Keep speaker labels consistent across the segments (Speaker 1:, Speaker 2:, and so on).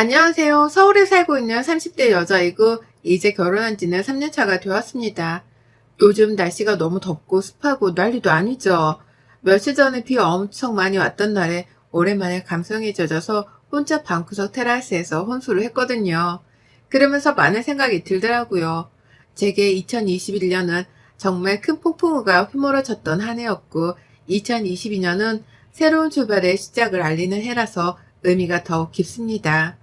Speaker 1: 안녕하세요. 서울에 살고 있는 30대 여자이고 이제 결혼한 지는 3년차가 되었습니다. 요즘 날씨가 너무 덥고 습하고 난리도 아니죠. 며칠 전에 비 엄청 많이 왔던 날에 오랜만에 감성에 젖어서 혼자 방구석 테라스에서 혼술을 했거든요. 그러면서 많은 생각이 들더라고요. 제게 2021년은 정말 큰 폭풍우가 휘몰아쳤던 한 해였고 2022년은 새로운 출발의 시작을 알리는 해라서 의미가 더욱 깊습니다.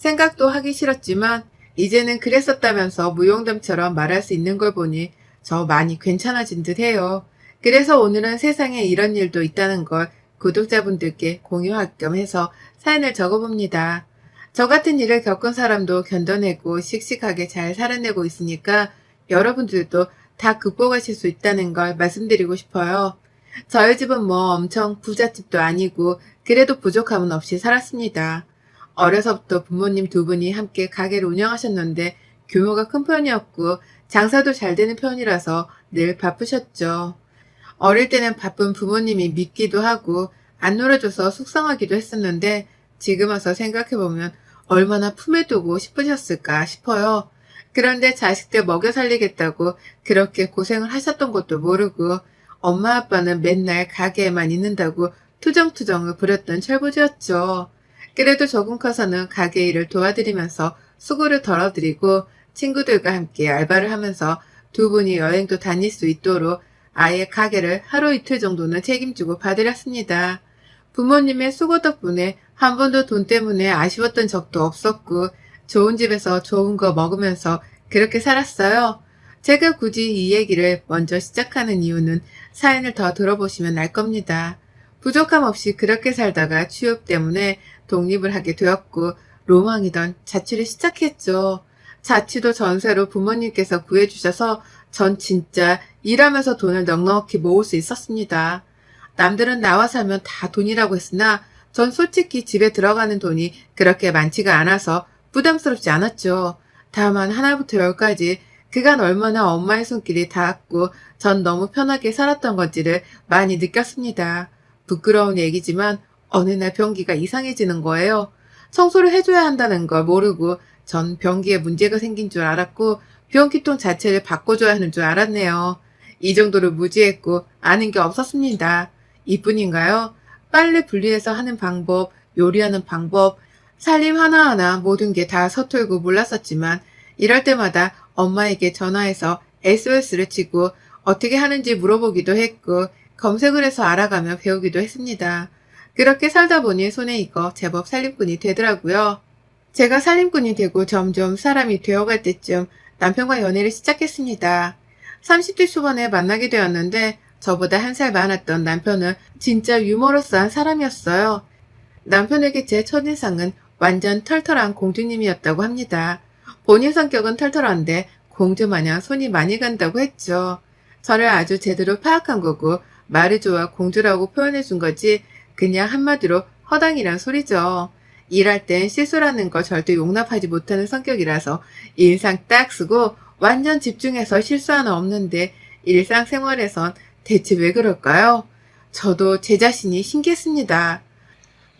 Speaker 1: 생각도 하기 싫었지만 이제는 그랬었다면서 무용담처럼 말할 수 있는 걸 보니 저 많이 괜찮아진 듯 해요. 그래서 오늘은 세상에 이런 일도 있다는 걸 구독자분들께 공유할 겸 해서 사연을 적어봅니다. 저 같은 일을 겪은 사람도 견뎌내고 씩씩하게 잘 살아내고 있으니까 여러분들도 다 극복하실 수 있다는 걸 말씀드리고 싶어요. 저희 집은 뭐 엄청 부잣집도 아니고 그래도 부족함은 없이 살았습니다. 어려서부터 부모님 두 분이 함께 가게를 운영하셨는데 규모가 큰 편이었고 장사도 잘 되는 편이라서 늘 바쁘셨죠. 어릴 때는 바쁜 부모님이 믿기도 하고 안 놀아줘서 속상하기도 했었는데 지금 와서 생각해보면 얼마나 품에 두고 싶으셨을까 싶어요. 그런데 자식들 먹여 살리겠다고 그렇게 고생을 하셨던 것도 모르고 엄마 아빠는 맨날 가게에만 있는다고 투정투정을 부렸던 철부지였죠. 그래도 조금 커서는 가게 일을 도와드리면서 수고를 덜어드리고 친구들과 함께 알바를 하면서 두 분이 여행도 다닐 수 있도록 아예 가게를 하루 이틀 정도는 책임지고 봐드렸습니다. 부모님의 수고 덕분에 한 번도 돈 때문에 아쉬웠던 적도 없었고 좋은 집에서 좋은 거 먹으면서 그렇게 살았어요. 제가 굳이 이 얘기를 먼저 시작하는 이유는 사연을 더 들어보시면 알 겁니다. 부족함 없이 그렇게 살다가 취업 때문에 독립을 하게 되었고 로망이던 자취를 시작했죠. 자취도 전세로 부모님께서 구해주셔서 전 진짜 일하면서 돈을 넉넉히 모을 수 있었습니다. 남들은 나와 살면 다 돈이라고 했으나 전 솔직히 집에 들어가는 돈이 그렇게 많지가 않아서 부담스럽지 않았죠. 다만 하나부터 열까지 그간 얼마나 엄마의 손길이 닿았고 전 너무 편하게 살았던 건지를 많이 느꼈습니다. 부끄러운 얘기지만 어느 날 변기가 이상해지는 거예요. 청소를 해줘야 한다는 걸 모르고 전 변기에 문제가 생긴 줄 알았고 변기통 자체를 바꿔줘야 하는 줄 알았네요. 이 정도로 무지했고 아는 게 없었습니다. 이뿐인가요? 빨래 분리해서 하는 방법, 요리하는 방법, 살림 하나하나 모든 게 다 서툴고 몰랐었지만 이럴 때마다 엄마에게 전화해서 SOS를 치고 어떻게 하는지 물어보기도 했고 검색을 해서 알아가며 배우기도 했습니다. 그렇게 살다 보니 손에 익어 제법 살림꾼이 되더라고요. 제가 살림꾼이 되고 점점 사람이 되어갈 때쯤 남편과 연애를 시작했습니다. 30대 초반에 만나게 되었는데 저보다 한 살 많았던 남편은 진짜 유머러스한 사람이었어요. 남편에게 제 첫인상은 완전 털털한 공주님이었다고 합니다. 본인 성격은 털털한데 공주 마냥 손이 많이 간다고 했죠. 저를 아주 제대로 파악한 거고 말을 좋아 공주라고 표현해 준 거지 그냥 한마디로 허당이란 소리죠. 일할 땐 실수라는 거 절대 용납하지 못하는 성격이라서 인상 딱 쓰고 완전 집중해서 실수 하나 없는데 일상생활에선 대체 왜 그럴까요? 저도 제 자신이 신기했습니다.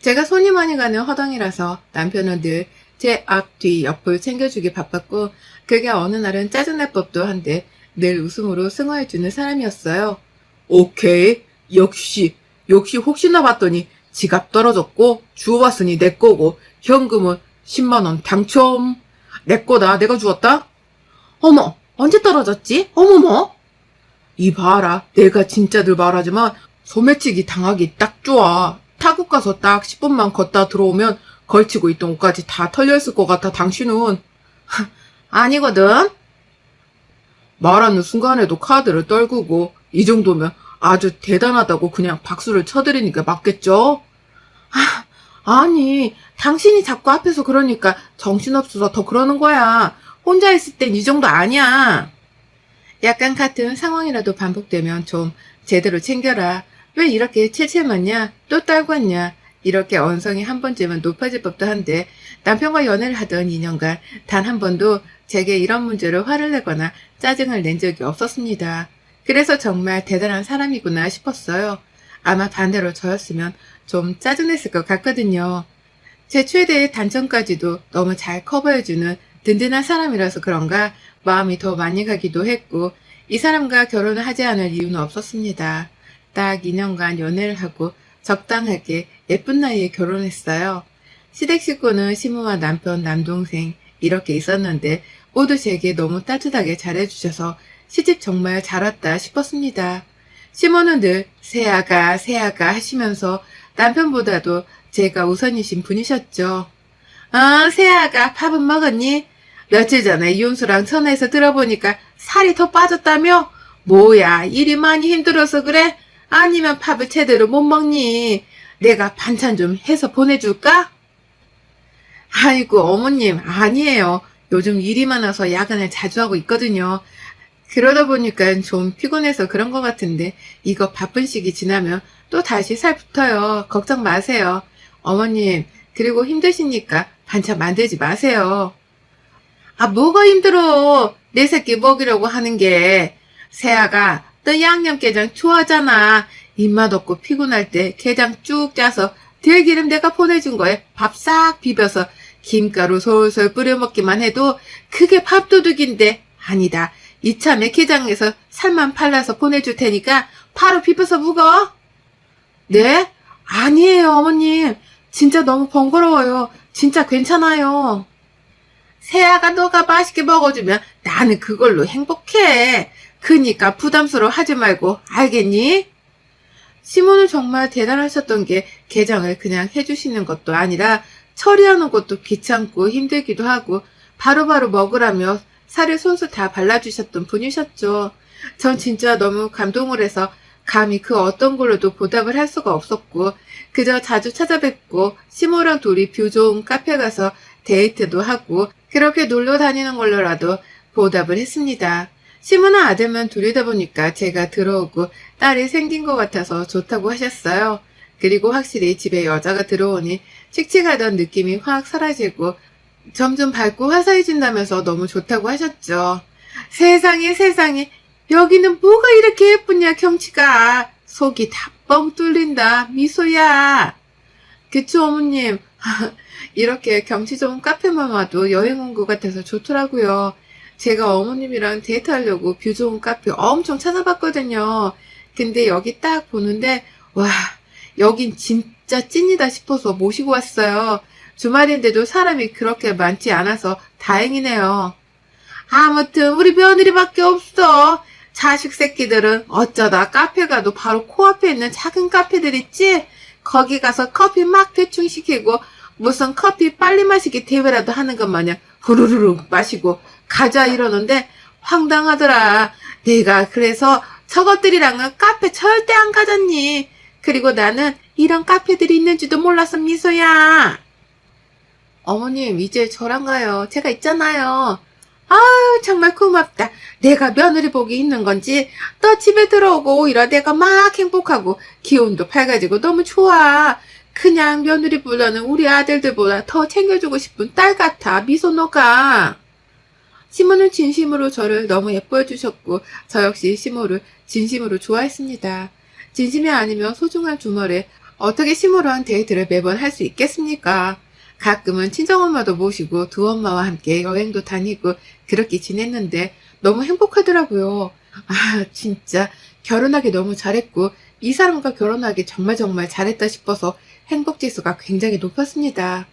Speaker 1: 제가 손이 많이 가는 허당이라서 남편은 늘 제 앞, 뒤, 옆을 챙겨주기 바빴고 그게 어느 날은 짜증날 법도 한데 늘 웃음으로 승화해주는 사람이었어요. 오케이. 역시, 역시 혹시나 봤더니 지갑 떨어졌고 주워봤으니 내 거고 현금은 10만원 당첨. 내 거다. 내가 주웠다. 어머, 언제 떨어졌지? 어머머. 이 봐라. 내가 진짜들 말하지만 소매치기 당하기 딱 좋아. 타국 가서 딱 10분만 걷다 들어오면 걸치고 있던 옷까지 다 털려있을 것 같아, 당신은. 아니거든. 말하는 순간에도 카드를 떨구고, 이 정도면 아주 대단하다고 그냥 박수를 쳐드리니까 맞겠죠? 아, 아니, 당신이 자꾸 앞에서 그러니까 정신없어서 더 그러는 거야. 혼자 있을 땐 이 정도 아니야. 약간 같은 상황이라도 반복되면 좀 제대로 챙겨라. 왜 이렇게 칠칠 맞냐? 또 딸고 왔냐? 이렇게 언성이 한 번쯤은 높아질 법도 한데 남편과 연애를 하던 2년간 단 한 번도 제게 이런 문제로 화를 내거나 짜증을 낸 적이 없었습니다. 그래서 정말 대단한 사람이구나 싶었어요. 아마 반대로 저였으면 좀 짜증냈을 것 같거든요. 제 최대의 단점까지도 너무 잘 커버해주는 든든한 사람이라서 그런가 마음이 더 많이 가기도 했고 이 사람과 결혼을 하지 않을 이유는 없었습니다. 딱 2년간 연애를 하고 적당하게 예쁜 나이에 결혼했어요. 시댁 식구는 시모와 남편, 남동생 이렇게 있었는데 모두 제게 너무 따뜻하게 잘해주셔서 시집 정말 잘 왔다 싶었습니다. 시모는 늘 새아가 새아가 하시면서 남편보다도 제가 우선이신 분이셨죠. 아, 새아가 밥은 먹었니? 며칠 전에 이윤수랑 전화해서 들어보니까 살이 더 빠졌다며? 뭐야, 일이 많이 힘들어서 그래? 아니면 밥을 제대로 못 먹니? 내가 반찬 좀 해서 보내줄까? 아이고, 어머님, 아니에요. 요즘 일이 많아서 야근을 자주 하고 있거든요. 그러다 보니까 좀 피곤해서 그런 것 같은데, 이거 바쁜 시기 지나면 또 다시 살 붙어요. 걱정 마세요. 어머님, 그리고 힘드시니까 반찬 만들지 마세요. 아, 뭐가 힘들어. 내 새끼 먹이려고 하는 게. 세아가, 너 양념게장 좋아하잖아. 입맛 없고 피곤할 때 게장 쭉 짜서 들기름 내가 보내준 거에 밥 싹 비벼서 김가루 솔솔 뿌려 먹기만 해도 그게 밥도둑인데 아니다. 이참에 게장에서 살만 팔라서 보내줄 테니까 바로 비벼서 묵어. 네? 아니에요, 어머님. 진짜 너무 번거로워요. 진짜 괜찮아요. 세아가 너가 맛있게 먹어주면 나는 그걸로 행복해. 그니까 부담스러워 하지 말고, 알겠니? 시몬은 정말 대단하셨던 게 게장을 그냥 해주시는 것도 아니라 처리하는 것도 귀찮고 힘들기도 하고 바로바로 먹으라며 살을 손수 다 발라주셨던 분이셨죠. 전 진짜 너무 감동을 해서 감히 그 어떤 걸로도 보답을 할 수가 없었고 그저 자주 찾아뵙고 시모랑 둘이 뷰 좋은 카페 가서 데이트도 하고 그렇게 놀러 다니는 걸로라도 보답을 했습니다. 시모는 아들만 둘이다 보니까 제가 들어오고 딸이 생긴 것 같아서 좋다고 하셨어요. 그리고 확실히 집에 여자가 들어오니 칙칙하던 느낌이 확 사라지고 점점 밝고 화사해진다면서 너무 좋다고 하셨죠. 세상에 세상에 여기는 뭐가 이렇게 예쁘냐 경치가. 속이 다 뻥 뚫린다 미소야. 그쵸 어머님? 이렇게 경치 좋은 카페만 와도 여행 온 것 같아서 좋더라고요. 제가 어머님이랑 데이트하려고 뷰 좋은 카페 엄청 찾아봤거든요. 근데 여기 딱 보는데 와 여긴 진짜 찐이다 싶어서 모시고 왔어요 주말인데도 사람이 그렇게 많지 않아서 다행이네요 아무튼 우리 며느리밖에 없어 자식 새끼들은 어쩌다 카페 가도 바로 코앞에 있는 작은 카페들 있지? 거기 가서 커피 막 대충 시키고 무슨 커피 빨리 마시기 대회라도 하는 것 마냥 후루루루 마시고 가자 이러는데 황당하더라. 내가 그래서 저것들이랑은 카페 절대 안 가졌니? 그리고 나는 이런 카페들이 있는지도 몰랐어 미소야. 어머님 이제 저랑 가요. 제가 있잖아요. 아유 정말 고맙다. 내가 며느리 복이 있는 건지 너 집에 들어오고 오히려 내가 막 행복하고 기운도 밝아지고 너무 좋아. 그냥 며느리보다는 우리 아들들보다 더 챙겨주고 싶은 딸 같아 미소노가. 시모는 진심으로 저를 너무 예뻐해 주셨고 저 역시 시모를 진심으로 좋아했습니다. 진심이 아니면 소중한 주말에 어떻게 시모랑 데이트를 매번 할 수 있겠습니까? 가끔은 친정엄마도 모시고 두 엄마와 함께 여행도 다니고 그렇게 지냈는데 너무 행복하더라고요. 아, 진짜 결혼하기 너무 잘했고 이 사람과 결혼하기 정말 정말 잘했다 싶어서 행복지수가 굉장히 높았습니다.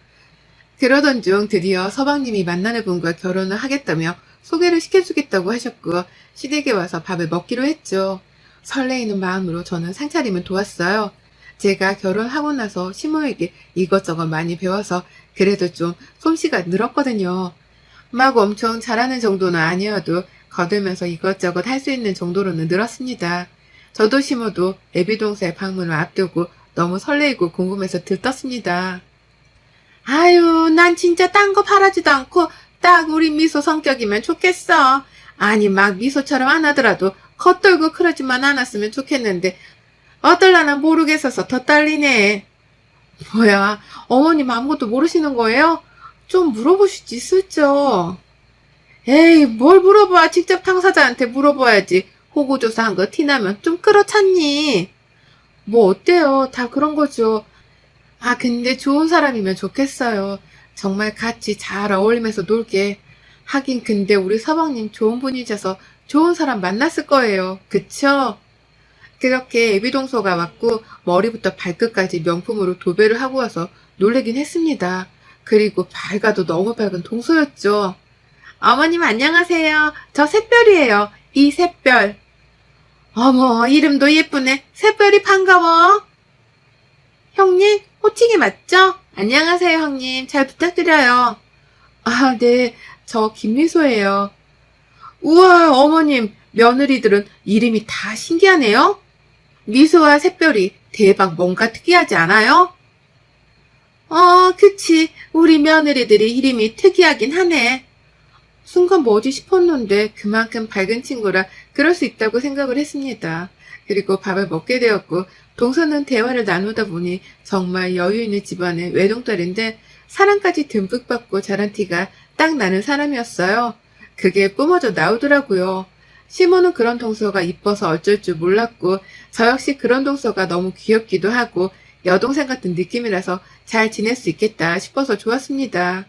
Speaker 1: 그러던 중 드디어 서방님이 만나는 분과 결혼을 하겠다며 소개를 시켜주겠다고 하셨고 시댁에 와서 밥을 먹기로 했죠. 설레이는 마음으로 저는 상차림을 도왔어요. 제가 결혼하고 나서 시모에게 이것저것 많이 배워서 그래도 좀 솜씨가 늘었거든요. 막 엄청 잘하는 정도는 아니어도 거들면서 이것저것 할 수 있는 정도로는 늘었습니다. 저도 시모도 애비 동생 방문을 앞두고 너무 설레이고 궁금해서 들떴습니다. 아유, 난 진짜 딴 거 바라지도 않고 딱 우리 미소 성격이면 좋겠어. 아니, 막 미소처럼 안 하더라도 겉돌고 그러지만 않았으면 좋겠는데 어떨라나 모르겠어서 더 떨리네. 뭐야, 어머님 아무것도 모르시는 거예요? 좀 물어보시지, 슬쩍. 에이, 뭘 물어봐. 직접 당사자한테 물어봐야지. 호구조사한 거 티나면 좀 그렇잖니. 뭐 어때요? 다 그런 거죠. 아, 근데 좋은 사람이면 좋겠어요. 정말 같이 잘 어울리면서 놀게. 하긴 근데 우리 서방님 좋은 분이셔서 좋은 사람 만났을 거예요. 그쵸? 그렇게 애비동서가 왔고 머리부터 발끝까지 명품으로 도배를 하고 와서 놀래긴 했습니다. 그리고 밝아도 너무 밝은 동서였죠. 어머님 안녕하세요. 저 샛별이에요. 이 샛별. 어머 이름도 예쁘네. 샛별이 반가워. 형님 호칭이 맞죠? 안녕하세요 형님. 잘 부탁드려요. 아 네. 저 김미소예요. 우와 어머님 며느리들은 이름이 다 신기하네요. 미소와 샛별이 대박 뭔가 특이하지 않아요? 어, 그치. 우리 며느리들이 이름이 특이하긴 하네. 순간 뭐지 싶었는데 그만큼 밝은 친구라 그럴 수 있다고 생각을 했습니다. 그리고 밥을 먹게 되었고 동서는 대화를 나누다 보니 정말 여유 있는 집안의 외동딸인데 사랑까지 듬뿍 받고 자란 티가 딱 나는 사람이었어요. 그게 뿜어져 나오더라고요. 시모는 그런 동서가 이뻐서 어쩔 줄 몰랐고 저 역시 그런 동서가 너무 귀엽기도 하고 여동생 같은 느낌이라서 잘 지낼 수 있겠다 싶어서 좋았습니다.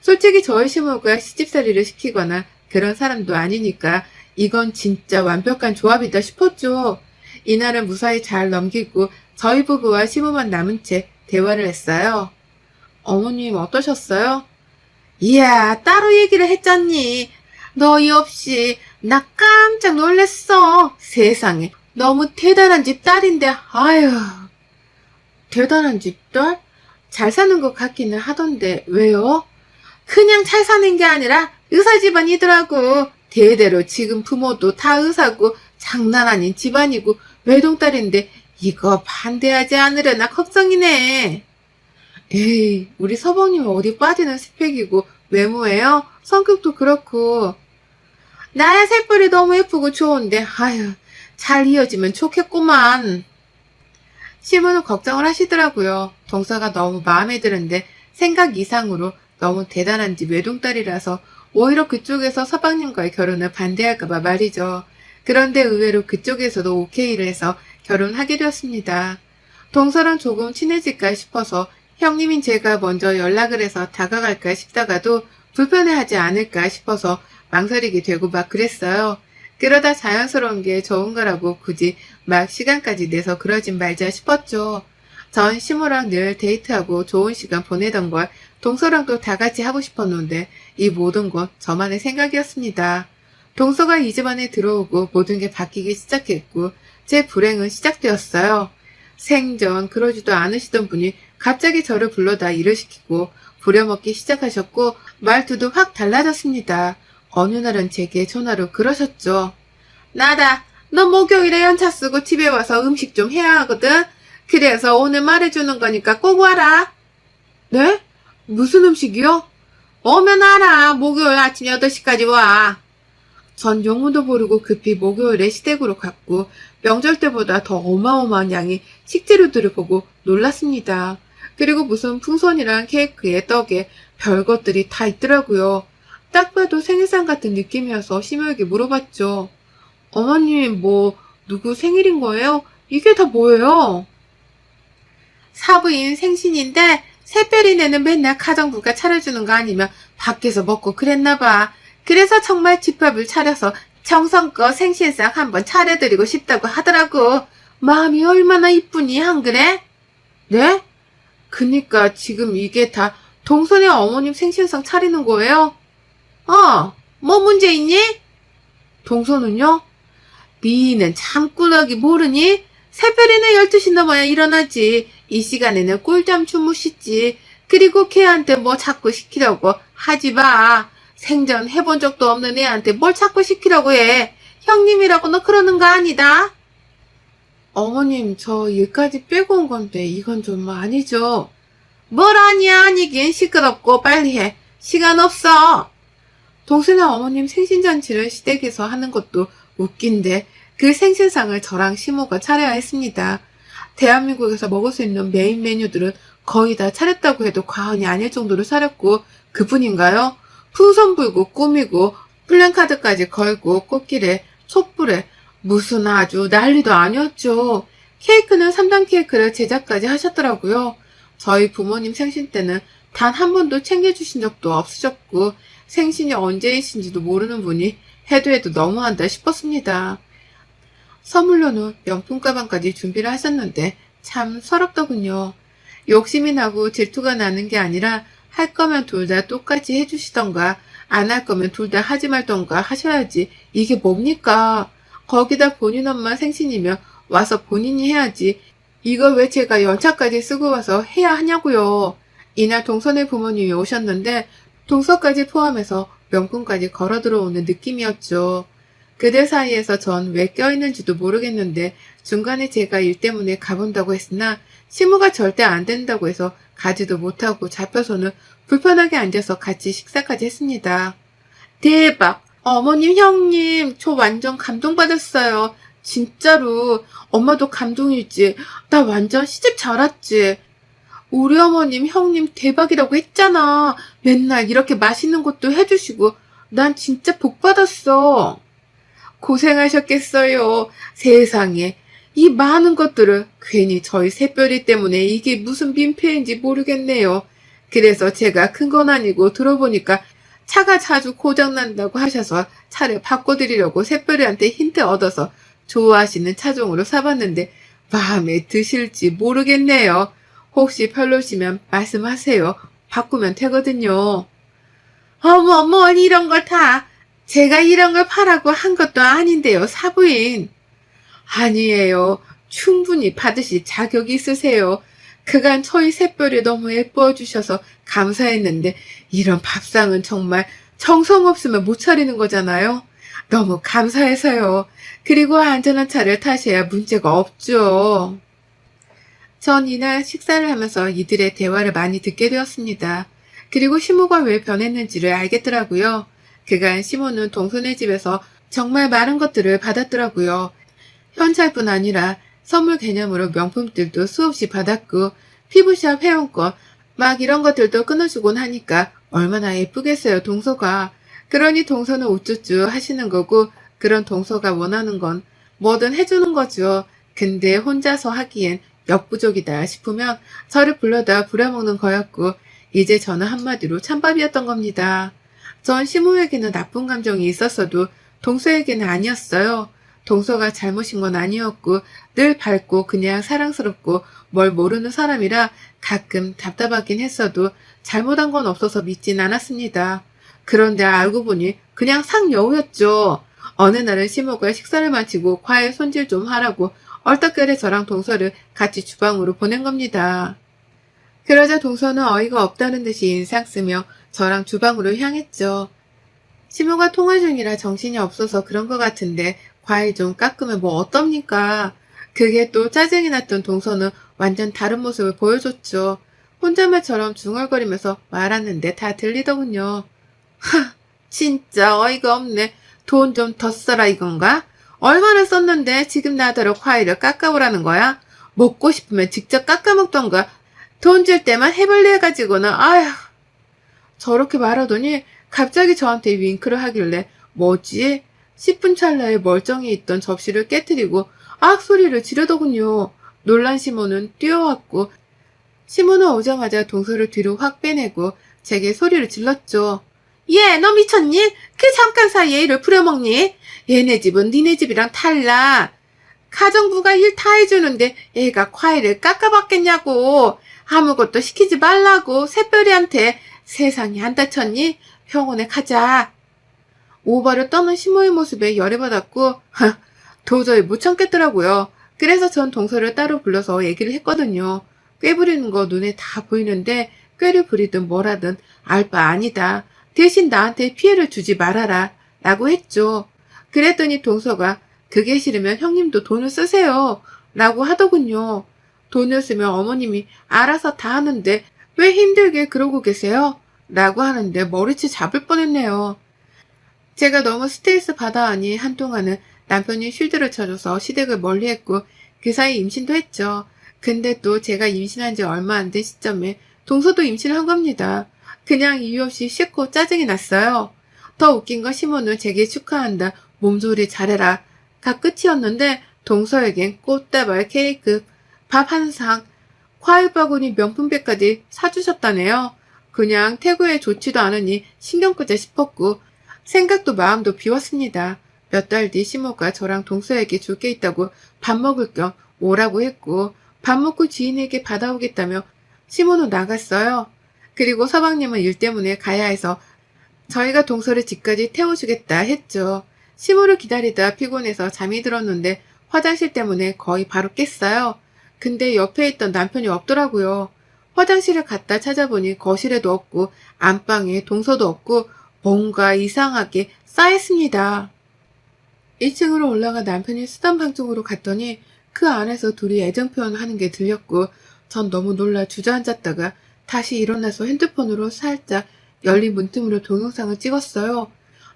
Speaker 1: 솔직히 저희 시모가 시집살이를 시키거나 그런 사람도 아니니까 이건 진짜 완벽한 조합이다 싶었죠. 이날은 무사히 잘 넘기고 저희 부부와 시모만 남은 채 대화를 했어요. 어머님 어떠셨어요? 이야 따로 얘기를 했잖니. 너희 없이 나 깜짝 놀랬어. 세상에 너무 대단한 집 딸인데 아유 대단한 집 딸? 잘 사는 것 같기는 하던데 왜요? 그냥 잘 사는 게 아니라 의사 집안이더라고. 대대로 지금 부모도 다 의사고 장난 아닌 집안이고 외동딸인데 이거 반대하지 않으려나 걱정이네. 에이, 우리 서방님 어디 빠지는 스펙이고 외모예요? 성격도 그렇고. 나야 색깔이 너무 예쁘고 좋은데 아유 잘 이어지면 좋겠구만. 시부는 걱정을 하시더라고요. 동서가 너무 마음에 드는데 생각 이상으로 너무 대단한 집 외동딸이라서 오히려 그쪽에서 서방님과의 결혼을 반대할까봐 말이죠. 그런데 의외로 그쪽에서도 오케이를 해서 결혼하게 되었습니다. 동서랑 조금 친해질까 싶어서 형님인 제가 먼저 연락을 해서 다가갈까 싶다가도 불편해하지 않을까 싶어서 망설이게 되고 막 그랬어요. 그러다 자연스러운 게 좋은 거라고 굳이 막 시간까지 내서 그러진 말자 싶었죠. 전 시모랑 늘 데이트하고 좋은 시간 보내던 걸 동서랑도 다 같이 하고 싶었는데 이 모든 건 저만의 생각이었습니다. 동서가 이 집안에 들어오고 모든 게 바뀌기 시작했고 제 불행은 시작되었어요. 생전 그러지도 않으시던 분이 갑자기 저를 불러다 일을 시키고 부려먹기 시작하셨고 말투도 확 달라졌습니다. 어느 날은 제게 전화로 그러셨죠. 나다. 너 목요일에 연차 쓰고 집에 와서 음식 좀 해야 하거든. 그래서 오늘 말해주는 거니까 꼭 와라. 네? 무슨 음식이요? 오면 알아. 목요일 아침 8시까지 와. 전 영문도 모르고 급히 목요일에 시댁으로 갔고 명절 때보다 더 어마어마한 양의 식재료들을 보고 놀랐습니다. 그리고 무슨 풍선이랑 케이크에 떡에 별것들이 다 있더라고요. 딱 봐도 생일상 같은 느낌이어서 심오하게 물어봤죠. 어머님, 뭐, 누구 생일인 거예요? 이게 다 뭐예요? 사부인 생신인데, 새별이네는 맨날 가정부가 차려주는 거 아니면 밖에서 먹고 그랬나 봐. 그래서 정말 집밥을 차려서 정성껏 생신상 한번 차려드리고 싶다고 하더라고. 마음이 얼마나 이쁘니, 한 그래? 네? 그니까 지금 이게 다 동선의 어머님 생신상 차리는 거예요? 어, 뭐 문제 있니? 동서는요? 미희는 잠꾸러기 모르니? 새별이는 12시 넘어야 일어나지. 이 시간에는 꿀잠 주무시지. 그리고 걔한테 뭐 자꾸 시키라고 하지 마. 생전 해본 적도 없는 애한테 뭘 자꾸 시키라고 해. 형님이라고 너 그러는 거 아니다. 어머님, 저 일까지 빼고 온 건데 이건 좀 아니죠. 뭘 아니야 아니긴 시끄럽고 빨리 해. 시간 없어. 동생의 어머님 생신잔치를 시댁에서 하는 것도 웃긴데 그 생신상을 저랑 시모가 차려야 했습니다. 대한민국에서 먹을 수 있는 메인 메뉴들은 거의 다 차렸다고 해도 과언이 아닐 정도로 차렸고 그뿐인가요? 풍선 불고 꾸미고 플랜카드까지 걸고 꽃길에 촛불에 무슨 아주 난리도 아니었죠. 케이크는 3단 케이크를 제작까지 하셨더라고요. 저희 부모님 생신 때는 단 한 번도 챙겨주신 적도 없으셨고 생신이 언제이신지도 모르는 분이 해도 해도 너무한다 싶었습니다. 선물로는 명품 가방까지 준비를 하셨는데 참 서럽더군요. 욕심이 나고 질투가 나는 게 아니라 할 거면 둘 다 똑같이 해주시던가 안 할 거면 둘 다 하지 말던가 하셔야지 이게 뭡니까? 거기다 본인 엄마 생신이면 와서 본인이 해야지 이걸 왜 제가 연차까지 쓰고 와서 해야 하냐고요. 이날 동선의 부모님이 오셨는데 동서까지 포함해서 명품까지 걸어 들어오는 느낌이었죠. 그들 사이에서 전 왜 껴있는지도 모르겠는데 중간에 제가 일 때문에 가본다고 했으나 시무가 절대 안 된다고 해서 가지도 못하고 잡혀서는 불편하게 앉아서 같이 식사까지 했습니다. 대박! 어머님, 형님, 저 완전 감동받았어요. 진짜로. 엄마도 감동이지. 나 완전 시집 잘 왔지. 우리 어머님, 형님 대박이라고 했잖아. 맨날 이렇게 맛있는 것도 해주시고. 난 진짜 복 받았어. 고생하셨겠어요. 세상에. 이 많은 것들을 괜히 저희 새별이 때문에 이게 무슨 민폐인지 모르겠네요. 그래서 제가 큰 건 아니고 들어보니까 차가 자주 고장난다고 하셔서 차를 바꿔드리려고 새별이한테 힌트 얻어서 좋아하시는 차종으로 사봤는데 마음에 드실지 모르겠네요. 혹시 별로시면 말씀하세요. 바꾸면 되거든요. 어머, 뭘 이런 걸 다. 제가 이런 걸 파라고 한 것도 아닌데요, 사부인. 아니에요. 충분히 받으실 자격이 있으세요. 그간 저희 새별이 너무 예뻐해 주셔서 감사했는데 이런 밥상은 정말 정성 없으면 못 차리는 거잖아요. 너무 감사해서요. 그리고 안전한 차를 타셔야 문제가 없죠. 전 이날 식사를 하면서 이들의 대화를 많이 듣게 되었습니다. 그리고 시모가 왜 변했는지를 알겠더라고요. 그간 시모는 동선의 집에서 정말 많은 것들을 받았더라고요. 현찰뿐 아니라 선물 개념으로 명품들도 수없이 받았고 피부샵 회원권 막 이런 것들도 끊어주곤 하니까 얼마나 예쁘겠어요 동서가 그러니 동서는 우쭈쭈 하시는 거고 그런 동서가 원하는 건 뭐든 해주는 거죠 근데 혼자서 하기엔 역부족이다 싶으면 저를 불러다 부려먹는 거였고 이제 저는 한마디로 찬밥이었던 겁니다 전 시모에게는 나쁜 감정이 있었어도 동서에게는 아니었어요 동서가 잘못인 건 아니었고 늘 밝고 그냥 사랑스럽고 뭘 모르는 사람이라 가끔 답답하긴 했어도 잘못한 건 없어서 믿진 않았습니다. 그런데 알고 보니 그냥 상여우였죠. 어느 날은 시모가 식사를 마치고 과일 손질 좀 하라고 얼떨결에 저랑 동서를 같이 주방으로 보낸 겁니다. 그러자 동서는 어이가 없다는 듯이 인상 쓰며 저랑 주방으로 향했죠. 시모가 통화 중이라 정신이 없어서 그런 것 같은데 과일 좀 깎으면 뭐 어떻습니까? 그게 또 짜증이 났던 동서는 완전 다른 모습을 보여줬죠. 혼잣말처럼 중얼거리면서 말하는데 다 들리더군요. 하, 진짜 어이가 없네. 돈 좀 더 써라 이건가? 얼마나 썼는데 지금 나더러 과일을 깎아오라는 거야? 먹고 싶으면 직접 깎아먹던가. 돈 줄 때만 해볼래 해가지고는 아휴. 저렇게 말하더니 갑자기 저한테 윙크를 하길래 뭐지? 10분 찰나에 멀쩡히 있던 접시를 깨뜨리고 악 소리를 지르더군요. 놀란 시모는 뛰어왔고 시모는 오자마자 동서를 뒤로 확 빼내고 제게 소리를 질렀죠. 얘, 너 미쳤니? 그 잠깐 사이에 일을 부려먹니? 얘네 집은 니네 집이랑 달라. 가정부가 일 다 해주는데 애가 과일을 깎아봤겠냐고. 아무것도 시키지 말라고 새별이한테 세상이 안 다쳤니? 병원에 가자. 오바를 떠는 시모의 모습에 열애받았고 하, 도저히 못 참겠더라고요. 그래서 전 동서를 따로 불러서 얘기를 했거든요. 꾀 부리는 거 눈에 다 보이는데 꾀를 부리든 뭐라든 알 바 아니다. 대신 나한테 피해를 주지 말아라. 라고 했죠. 그랬더니 동서가 그게 싫으면 형님도 돈을 쓰세요. 라고 하더군요. 돈을 쓰면 어머님이 알아서 다 하는데 왜 힘들게 그러고 계세요? 라고 하는데 머리채 잡을 뻔했네요. 제가 너무 스트레스 받아 하니 한동안은 남편이 쉴드를 쳐줘서 시댁을 멀리했고 그 사이 임신도 했죠. 근데 또 제가 임신한 지 얼마 안 된 시점에 동서도 임신을 한 겁니다. 그냥 이유 없이 싫고 짜증이 났어요. 더 웃긴 건 시모는 제게 축하한다. 몸조리 잘해라. 가 끝이었는데 동서에겐 꽃다발 케이크, 밥 한 상, 과일 바구니 명품백까지 사주셨다네요. 그냥 태구에 좋지도 않으니 신경 끄자 싶었고 생각도 마음도 비웠습니다. 몇 달 뒤 시모가 저랑 동서에게 줄 게 있다고 밥 먹을 겸 오라고 했고 밥 먹고 지인에게 받아오겠다며 시모는 나갔어요. 그리고 서방님은 일 때문에 가야 해서 저희가 동서를 집까지 태워주겠다 했죠. 시모를 기다리다 피곤해서 잠이 들었는데 화장실 때문에 거의 바로 깼어요. 근데 옆에 있던 남편이 없더라고요. 화장실을 갔다 찾아보니 거실에도 없고 안방에 동서도 없고 뭔가 이상하게 쌓였습니다. 1층으로 올라가 남편이 쓰던 방 쪽으로 갔더니 그 안에서 둘이 애정 표현하는 게 들렸고 전 너무 놀라 주저앉았다가 다시 일어나서 핸드폰으로 살짝 열린 문틈으로 동영상을 찍었어요.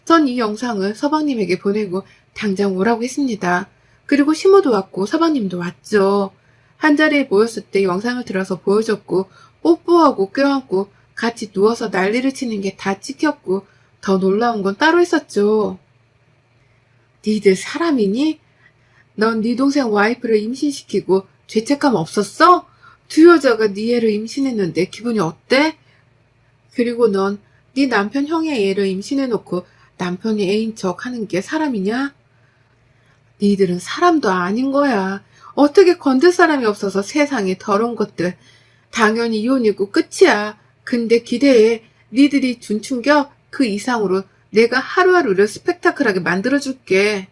Speaker 1: 전 이 영상을 서방님에게 보내고 당장 오라고 했습니다. 그리고 시모도 왔고 서방님도 왔죠. 한자리에 모였을 때 영상을 들어서 보여줬고 뽀뽀하고 껴안고 같이 누워서 난리를 치는 게 다 찍혔고 더 놀라운 건 따로 있었죠. 니들 사람이니? 넌 네 동생 와이프를 임신시키고 죄책감 없었어? 두 여자가 네 애를 임신했는데 기분이 어때? 그리고 넌 네 남편 형의 애를 임신해놓고 남편이 애인 척 하는 게 사람이냐? 니들은 사람도 아닌 거야. 어떻게 건들 사람이 없어서 세상에 더러운 것들. 당연히 이혼이고 끝이야. 근데 기대해. 니들이 준 충격 그 이상으로 내가 하루하루를 스펙타클하게 만들어줄게.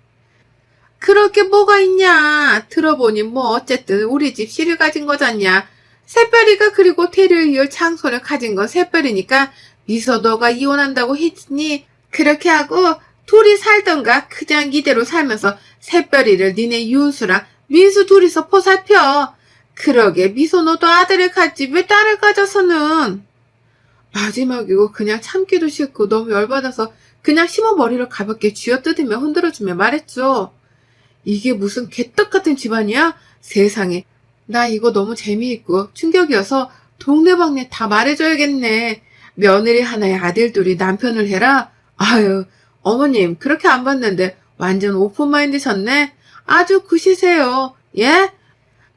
Speaker 1: 그럴 게 뭐가 있냐. 들어보니 뭐 어쨌든 우리 집 씨를 가진 거잖냐. 새별이가 그리고 태를 이을 창손을 가진 건 새별이니까 미서 너가 이혼한다고 했으니 그렇게 하고 둘이 살던가 그냥 이대로 살면서 새별이를 니네 유은수랑 민수 둘이서 포살펴. 그러게 미소 너도 아들을 갖지 왜 딸을 가져서는. 마지막이고 그냥 참기도 싫고 너무 열받아서 그냥 심어 머리를 가볍게 쥐어뜯으며 흔들어주며 말했죠. 이게 무슨 개떡 같은 집안이야? 세상에. 나 이거 너무 재미있고 충격이어서 동네방네 다 말해줘야겠네. 며느리 하나에 아들 둘이 남편을 해라? 아유, 어머님, 그렇게 안 봤는데 완전 오픈마인드셨네? 아주 굿이세요. 예?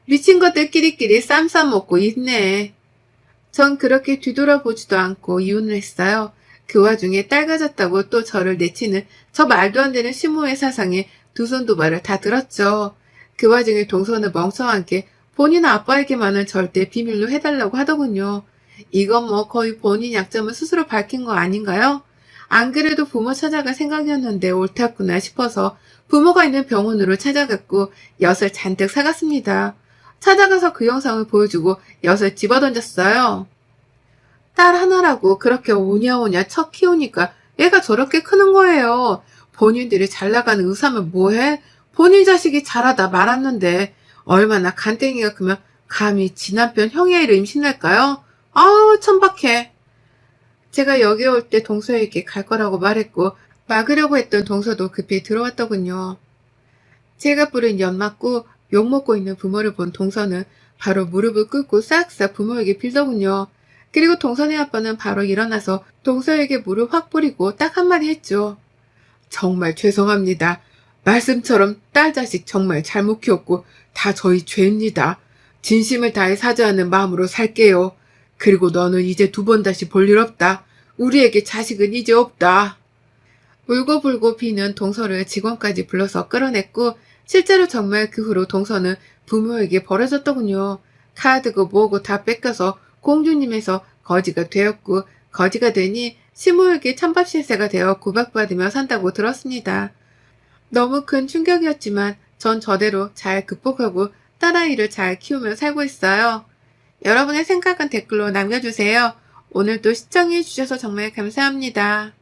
Speaker 1: 미친 것들끼리끼리 쌈 싸 먹고 있네. 전 그렇게 뒤돌아보지도 않고 이혼을 했어요. 그 와중에 딸 가졌다고 또 저를 내치는 저 말도 안 되는 시모의 사상에 두손두 발을 다 들었죠. 그 와중에 동서는 멍청하게 본인 아빠에게만은 절대 비밀로 해달라고 하더군요. 이건 뭐 거의 본인 약점을 스스로 밝힌 거 아닌가요? 안 그래도 부모 찾아갈 생각이었는데 옳았구나 싶어서 부모가 있는 병원으로 찾아갔고 엿을 잔뜩 사갔습니다. 찾아가서 그 영상을 보여주고 엿을 집어던졌어요. 딸 하나라고 그렇게 오냐오냐 척 키우니까 애가 저렇게 크는 거예요. 본인들이 잘 나가는 의사면 뭐해? 본인 자식이 잘하다 말았는데 얼마나 간땡이가 크면 감히 지 남편 형의 애를 임신할까요? 아우 천박해. 제가 여기 올 때 동서에게 갈 거라고 말했고 막으려고 했던 동서도 급히 들어왔더군요. 제가 부른 연 맞고 욕먹고 있는 부모를 본 동서는 바로 무릎을 꿇고 싹싹 부모에게 빌더군요. 그리고 동선의 아빠는 바로 일어나서 동서에게 무릎 확 뿌리고 딱 한마디 했죠. 정말 죄송합니다. 말씀처럼 딸 자식 정말 잘못 키웠고 다 저희 죄입니다. 진심을 다해 사죄하는 마음으로 살게요. 그리고 너는 이제 두 번 다시 볼 일 없다. 우리에게 자식은 이제 없다. 울고불고 비는 동서를 직원까지 불러서 끌어냈고 실제로 정말 그 후로 동서는 부모에게 버려졌더군요. 카드고 뭐고 다 뺏겨서 공주님에서 거지가 되었고 거지가 되니 시모에게 찬밥 신세가 되어 구박받으며 산다고 들었습니다. 너무 큰 충격이었지만 전 저대로 잘 극복하고 딸아이를 잘 키우며 살고 있어요. 여러분의 생각은 댓글로 남겨주세요. 오늘도 시청해주셔서 정말 감사합니다.